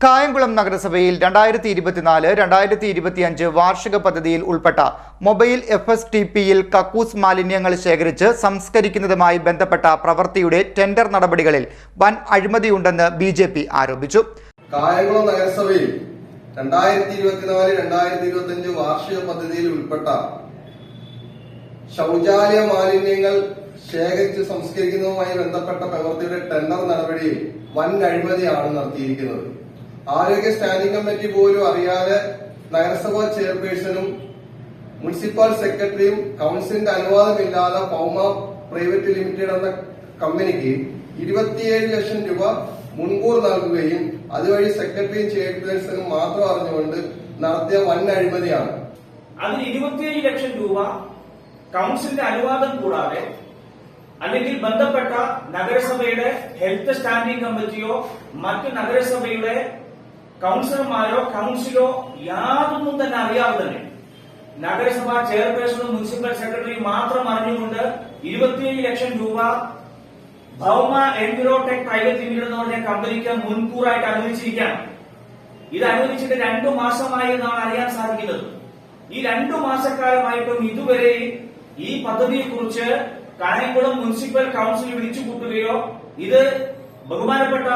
കായംകുളം നഗരസഭയിൽ രണ്ടായിരത്തി ഇരുപത്തിനാല് രണ്ടായിരത്തി ഇരുപത്തിയഞ്ച് വാർഷിക പദ്ധതിയിൽ ഉൾപ്പെട്ട മൊബൈൽ എഫ് എസ് ടി പിയിൽ കക്കൂസ് മാലിന്യങ്ങൾ ശേഖരിച്ച് സംസ്കരിക്കുന്നതുമായി ബന്ധപ്പെട്ട പ്രവൃത്തിയുടെ ടെൻഡർ നടപടികളിൽ വൻ അഴിമതിയുണ്ടെന്ന് ബി ജെ പി ആരോപിച്ചു. കായംകുളം നഗരസഭയിൽ രണ്ടായിരത്തി ഇരുപത്തിനാല് രണ്ടായിരത്തി ഇരുപത്തി അഞ്ച് വാർഷിക പദ്ധതിയിൽ ഉൾപ്പെട്ട ശൗചാലയ മാലിന്യങ്ങൾ ശേഖരിച്ച് സംസ്കരിക്കുന്നതുമായി ബന്ധപ്പെട്ട പ്രവൃത്തിയുടെ ടെൻഡർ നടപടിയിൽ വൻ അഴിമതിയാണ് നടത്തിയിരിക്കുന്നത്. ആരോഗ്യ സ്റ്റാൻഡിംഗ് കമ്മിറ്റി പോലും അറിയാതെ നഗരസഭാ ചെയർപേഴ്സണും മുനിസിപ്പൽ സെക്രട്ടറിയും കൌൺസിലിന്റെ അനുവാദമില്ലാതെ പൗമ പ്രൈവറ്റ് ലിമിറ്റഡ് എന്ന കമ്പനിക്ക് ഇരുപത്തിയേഴ് ലക്ഷം രൂപ മുൻകൂർ നൽകുകയും അതുവഴി സെക്രട്ടറിയും ചെയർപേഴ്സണും മാത്രം അറിഞ്ഞുകൊണ്ട് നടത്തിയ വൻ അഴിമതിയാണ്. അതിന് ഇരുപത്തിയേഴ് ലക്ഷം രൂപ കൗൺസിലിന്റെ അനുവാദം കൂടാതെ അല്ലെങ്കിൽ ബന്ധപ്പെട്ട നഗരസഭയുടെ ഹെൽത്ത് സ്റ്റാൻഡിംഗ് കമ്മിറ്റിയോ മറ്റു നഗരസഭയുടെ കൗൺസിലർമാരോ കൗൺസിലോ യാതൊന്നും തന്നെ അറിയാതെ തന്നെ നഗരസഭാ ചെയർപേഴ്സണും മുനിസിപ്പൽ സെക്രട്ടറിയും മാത്രം അറിഞ്ഞുകൊണ്ട് ഇരുപത്തിയേഴ് ലക്ഷം രൂപ ഭൗമ എൻവിറോടെക് പ്രൈവറ്റ് ലിമിറ്റഡ് എന്ന് പറഞ്ഞ കമ്പനിക്ക് മുൻകൂറായിട്ട് അനുവദിച്ചിരിക്കുകയാണ്. ഇത് അനുവദിച്ചിട്ട് രണ്ടു മാസമായി എന്നാണ് അറിയാൻ സാധിക്കുന്നത്. ഈ രണ്ടു മാസക്കാലമായിട്ടും ഇതുവരെ ഈ പദ്ധതിയെക്കുറിച്ച് കായംകുളം മുനിസിപ്പൽ കൗൺസിൽ വിളിച്ചു കൂട്ടുകയോ ഇത് ബഹുമാനപ്പെട്ട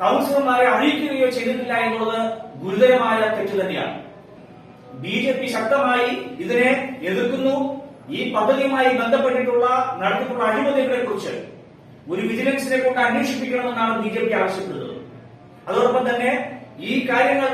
കൌൺസിലർമാരെ അറിയിക്കുകയോ ചെയ്തിട്ടില്ല എന്നുള്ളത് ഗുരുതരമായ തെറ്റ് തന്നെയാണ്. ബി ജെ പി ശക്തമായി ഇതിനെ എതിർക്കുന്നു. ഈ പദ്ധതിയുമായി ബന്ധപ്പെട്ടിട്ടുള്ള നടത്തിയിട്ടുള്ള അഴിമതികളെ കുറിച്ച് ഒരു വിജിലൻസിനെ കൊണ്ട് അന്വേഷിപ്പിക്കണമെന്നാണ് ബി ജെ പി ആവശ്യപ്പെടുന്നത്. അതോടൊപ്പം തന്നെ ഈ കാര്യങ്ങൾ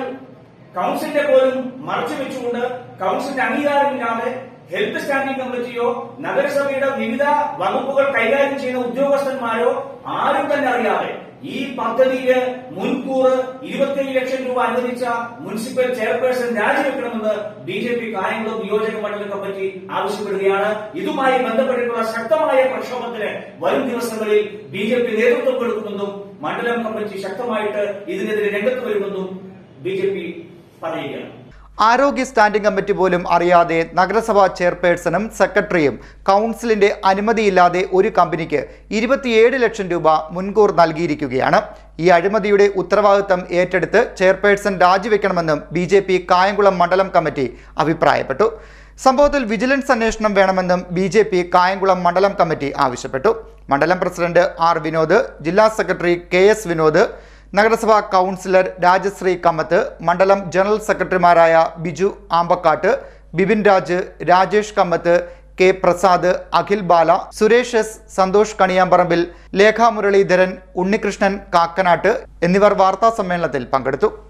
കൗൺസിലിന്റെ പോലും മറച്ചു വെച്ചുകൊണ്ട് കൗൺസിലിന്റെ അംഗീകാരമില്ലാതെ ഹെൽത്ത് സ്റ്റാൻഡിംഗ് കമ്മിറ്റിയോ നഗരസഭയുടെ വിവിധ വകുപ്പുകൾ കൈകാര്യം ചെയ്യുന്ന ഉദ്യോഗസ്ഥന്മാരോ ആരും തന്നെ അറിയാതെ ഈ പദ്ധതിയിൽ മുൻകൂർ ഇരുപത്തിയഞ്ച് ലക്ഷം രൂപ അനുവദിച്ച മുനിസിപ്പൽ ചെയർപേഴ്സൺ രാജിവെക്കണമെന്ന് ബി ജെ പി കായംകുളം നിയോജക മണ്ഡലത്തെ കമ്മിറ്റി ആവശ്യപ്പെടുകയാണ്. ഇതുമായി ബന്ധപ്പെട്ടിട്ടുള്ള ശക്തമായ പ്രക്ഷോഭത്തിന് വരും ദിവസങ്ങളിൽ ബി ജെ പി നേതൃത്വം കൊടുക്കുമെന്നും മണ്ഡലം കമ്മിറ്റി ശക്തമായിട്ട് ഇതിനെതിരെ രംഗത്ത് വരുമെന്നും ബി ജെ പി പറയുകയാണ്. ആരോഗ്യ സ്റ്റാൻഡിംഗ് കമ്മിറ്റി പോലും അറിയാതെ നഗരസഭാ ചെയർപേഴ്സണും സെക്രട്ടറിയും കൗൺസിലിന്റെ അനുമതിയില്ലാതെ ഒരു കമ്പനിക്ക് ഇരുപത്തിയേഴ് ലക്ഷം രൂപ മുൻകൂർ നൽകിയിരിക്കുകയാണ്. ഈ അഴിമതിയുടെ ഉത്തരവാദിത്തം ഏറ്റെടുത്ത് ചെയർപേഴ്സൺ രാജിവെക്കണമെന്നും ബി ജെ പി കായംകുളം മണ്ഡലം കമ്മിറ്റി അഭിപ്രായപ്പെട്ടു. സംഭവത്തിൽ വിജിലൻസ് അന്വേഷണം വേണമെന്നും ബി ജെ പി കായംകുളം മണ്ഡലം കമ്മിറ്റി ആവശ്യപ്പെട്ടു. മണ്ഡലം പ്രസിഡന്റ് ആർ വിനോദ് ജില്ലാ സെക്രട്ടറി കെ എസ് വിനോദ് നഗരസഭാ കൗൺസിലർ രാജശ്രീ കമ്മത്ത് മണ്ഡലം ജനറൽ സെക്രട്ടറിമാരായ ബിജു ആമ്പക്കാട്ട് ബിപിൻ രാജ് രാജേഷ് കമ്മത്ത് കെ പ്രസാദ് അഖിൽ ബാല സുരേഷ് എസ് സന്തോഷ് കണിയാമ്പറമ്പിൽ ലേഖ മുരളീധരൻ ഉണ്ണികൃഷ്ണൻ കാക്കനാട്ട് എന്നിവർ വാർത്താ സമ്മേളനത്തിൽ പങ്കെടുത്തു.